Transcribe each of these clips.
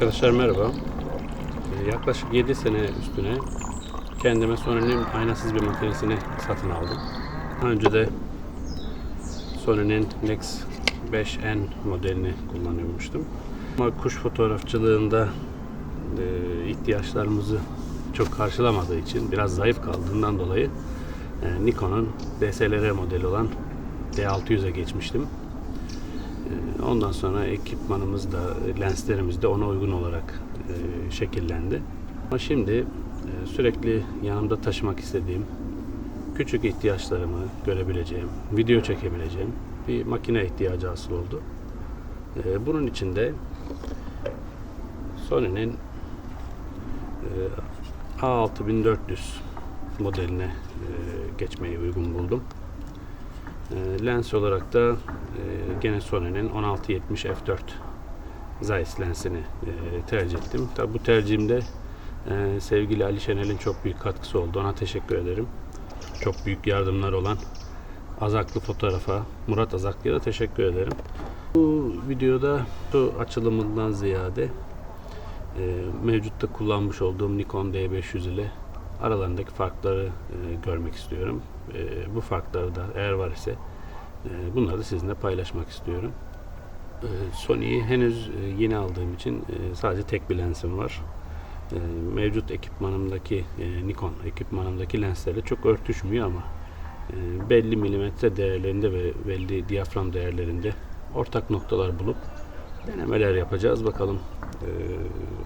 Arkadaşlar merhaba. Ee, Yaklaşık 7 sene üstüne kendime Sony'nin aynasız bir makinesini satın aldım. Daha önce de Sony'nin Nex 5N modelini kullanıyormuştum. Ama kuş fotoğrafçılığında e, ihtiyaçlarımızı çok karşılamadığı için biraz zayıf kaldığından dolayı e, Nikon'un DSLR modeli olan D600'e geçmiştim. Ee, Ondan sonra ekipmanımız da, lenslerimiz de ona uygun olarak e, şekillendi. Ama şimdi e, sürekli yanımda taşımak istediğim, küçük ihtiyaçlarımı görebileceğim, video çekebileceğim bir makine ihtiyacı hasıl oldu. E, Bunun için de Sony'nin e, A6400 modeline geçmeyi uygun buldum. E, lens olarak da e, gene Sony'nin 1670 f4 Zeiss lensini e, tercih ettim. Tabi bu tercihimde e, sevgili Ali Şenel'in çok büyük katkısı oldu. Ona teşekkür ederim. Çok büyük yardımlar olan Azaklı fotoğrafa, Murat Azaklı'ya da teşekkür ederim. Bu videoda bu açılımından ziyade e, mevcutta kullanmış olduğum Nikon D500 ile aralarındaki farkları e, görmek istiyorum. E, bu farkları da eğer var ise e, bunları da sizinle paylaşmak istiyorum. E, Sony'yi henüz e, yeni aldığım için e, sadece tek bir lensim var. E, mevcut ekipmanımdaki e, Nikon ekipmanımdaki lenslerle çok örtüşmüyor ama e, belli milimetre değerlerinde ve belli diyafram değerlerinde ortak noktalar bulup denemeler yapacağız. Bakalım e,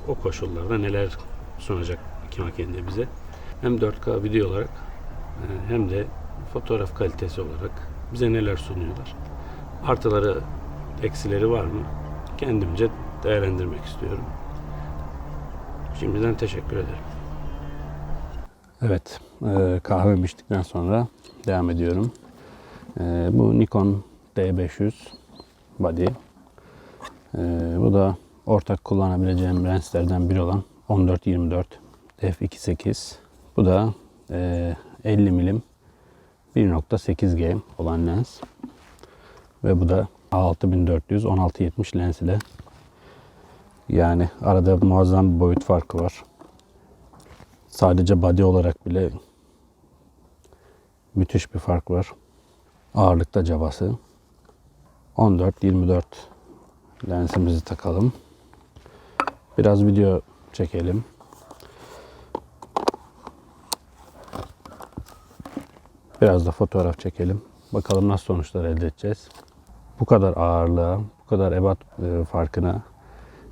o koşullarda neler sunacak iki makine bize. Hem 4K video olarak e, hem de fotoğraf kalitesi olarak bize neler sunuyorlar. Artıları, eksileri var mı? Kendimce değerlendirmek istiyorum. Şimdiden teşekkür ederim. Evet, e, kahve içtikten sonra devam ediyorum. E, bu Nikon D500 body. Bu da ortak kullanabileceğim lenslerden biri olan 14-24 f2.8. Bu da e, 50 milim 1.8G olan lens. Ve bu da A6400 1670 lens ile yani arada muazzam bir boyut farkı var. Sadece body olarak bile müthiş bir fark var. Ağırlıkta cabası. 14-24 lensimizi takalım. Biraz video çekelim. Biraz da fotoğraf çekelim. Bakalım nasıl sonuçlar elde edeceğiz. Bu kadar ağırlığa, bu kadar ebat e, farkına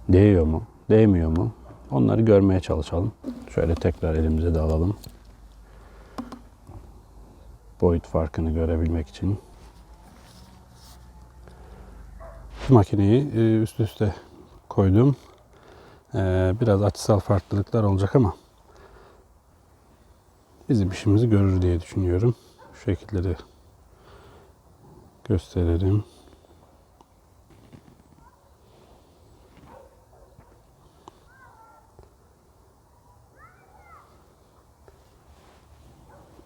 değiyor mu, değmiyor mu? Onları görmeye çalışalım. Şöyle tekrar elimize de alalım. Boyut farkını görebilmek için. Makineyi e, üst üste koydum. E, Biraz açısal farklılıklar olacak ama bizim işimizi görür diye düşünüyorum. De gösterelim.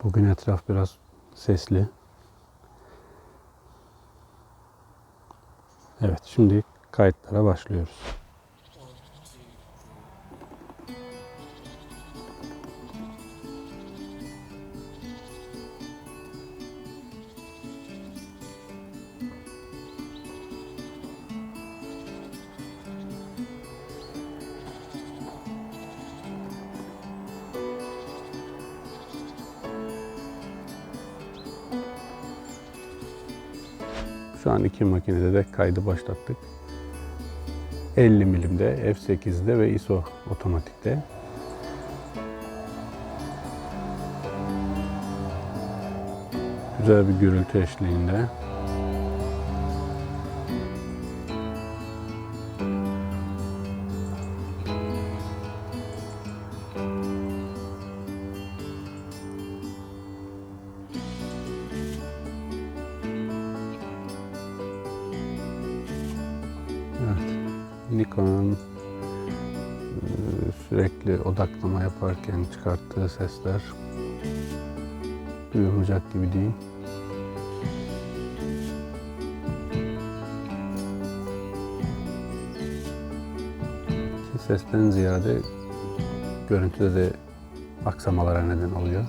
Bugün etraf biraz sesli. Evet, şimdi kayıtlara başlıyoruz. Şu an iki makinede de kaydı başlattık. 50 milimde, f8'de ve ISO otomatikte. Güzel bir gürültü eşliğinde. Nikon'un e, sürekli odaklama yaparken çıkarttığı sesler duyulmayacak gibi değil. sesten ziyade görüntüde de aksamalara neden oluyor.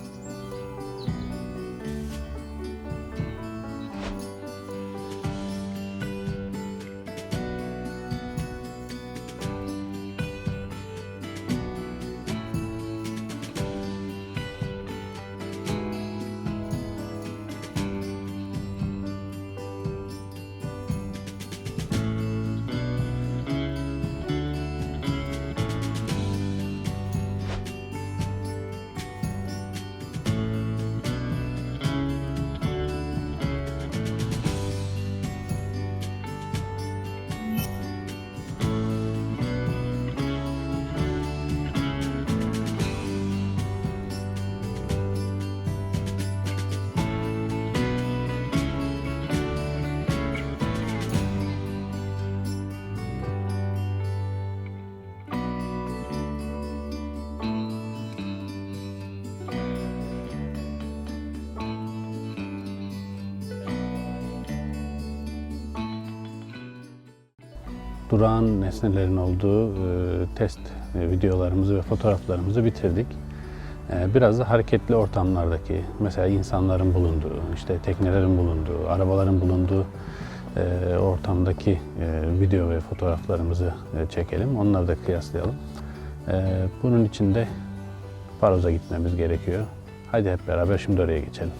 Durağan nesnelerin olduğu e, test e, videolarımızı ve fotoğraflarımızı bitirdik. E, biraz da hareketli ortamlardaki, mesela insanların bulunduğu, işte teknelerin bulunduğu, arabaların bulunduğu ortamdaki video ve fotoğraflarımızı çekelim. Onları da kıyaslayalım. Bunun için de Paroz'a gitmemiz gerekiyor. Hadi hep beraber şimdi oraya geçelim.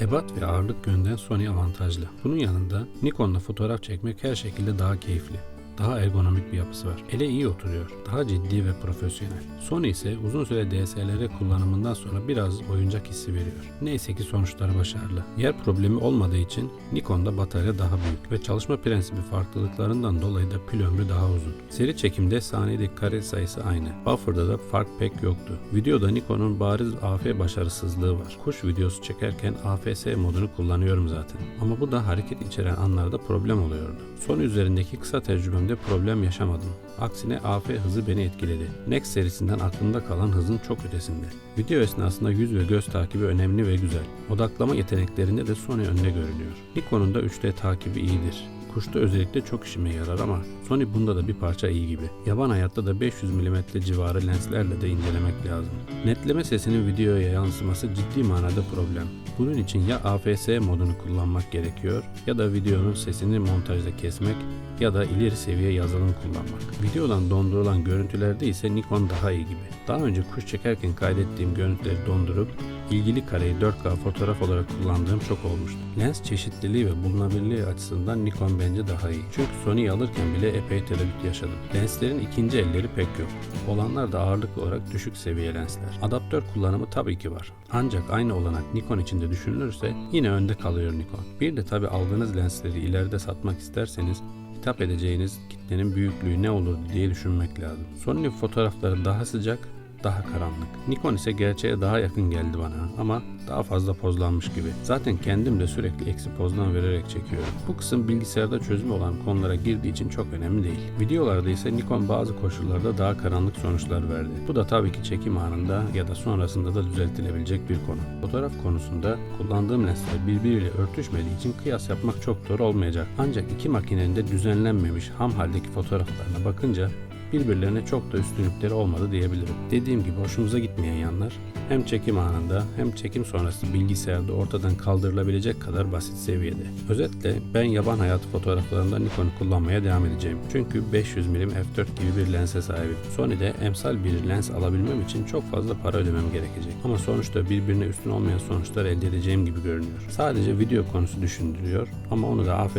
Ebat ve ağırlık yönden Sony avantajlı. Bunun yanında Nikon'la fotoğraf çekmek her şekilde daha keyifli. Daha ergonomik bir yapısı var. Ele iyi oturuyor. Daha ciddi ve profesyonel. Sony ise uzun süre DSLR kullanımından sonra biraz oyuncak hissi veriyor. Neyse ki sonuçları başarılı. Yer problemi olmadığı için Nikon'da batarya daha büyük ve çalışma prensibi farklılıklarından dolayı da pil ömrü daha uzun. Seri çekimde saniyedeki kare sayısı aynı. Buffer'da da fark pek yoktu. Videoda Nikon'un bariz AF başarısızlığı var. Kuş videosu çekerken AFS modunu kullanıyorum zaten. Ama bu da hareket içeren anlarda problem oluyordu. Son üzerindeki kısa tecrübemde problem yaşamadım. Aksine AF hızı beni etkiledi. Next serisinden aklımda kalan hızın çok ötesinde. Video esnasında yüz ve göz takibi önemli ve güzel. Odaklama yeteneklerinde de Sony önde görünüyor. Nikon'un da 3D takibi iyidir. Kuşta özellikle çok işime yarar ama Sony bunda da bir parça iyi gibi. Yaban hayatta da 500 mm civarı lenslerle de incelemek lazım. Netleme sesinin videoya yansıması ciddi manada problem. Bunun için ya AFS modunu kullanmak gerekiyor ya da videonun sesini montajda kesmek ya da ileri seviye yazılım kullanmak. Videodan dondurulan görüntülerde ise Nikon daha iyi gibi. Daha önce kuş çekerken kaydettiğim görüntüleri dondurup ilgili kareyi 4K fotoğraf olarak kullandığım çok olmuştu. Lens çeşitliliği ve bulunabilirliği açısından Nikon bence daha iyi. Çünkü Sony'yi alırken bile epey tereddüt yaşadım. Lenslerin ikinci elleri pek yok. Olanlar da ağırlıklı olarak düşük seviye lensler. Adaptör kullanımı tabii ki var. Ancak aynı olanak Nikon için de düşünülürse yine önde kalıyor Nikon. Bir de tabii aldığınız lensleri ileride satmak isterseniz hitap edeceğiniz kitlenin büyüklüğü ne olur diye düşünmek lazım. Sony fotoğrafları daha sıcak, daha karanlık. Nikon ise gerçeğe daha yakın geldi bana ama daha fazla pozlanmış gibi. Zaten kendim de sürekli eksi pozdan vererek çekiyorum. Bu kısım bilgisayarda çözümü olan konulara girdiği için çok önemli değil. Videolarda ise Nikon bazı koşullarda daha karanlık sonuçlar verdi. Bu da tabii ki çekim anında ya da sonrasında da düzeltilebilecek bir konu. Fotoğraf konusunda kullandığım lensler birbiriyle örtüşmediği için kıyas yapmak çok doğru olmayacak. Ancak iki makinenin de düzenlenmemiş ham haldeki fotoğraflarına bakınca birbirlerine çok da üstünlükleri olmadı diyebilirim. Dediğim gibi hoşumuza gitmeyen yanlar hem çekim anında hem çekim sonrası bilgisayarda ortadan kaldırılabilecek kadar basit seviyede. Özetle ben yaban hayatı fotoğraflarında Nikon'u kullanmaya devam edeceğim. Çünkü 500 mm f4 gibi bir lense sahibim. Sony'de emsal bir lens alabilmem için çok fazla para ödemem gerekecek. Ama sonuçta birbirine üstün olmayan sonuçlar elde edeceğim gibi görünüyor. Sadece video konusu düşündürüyor ama onu da afet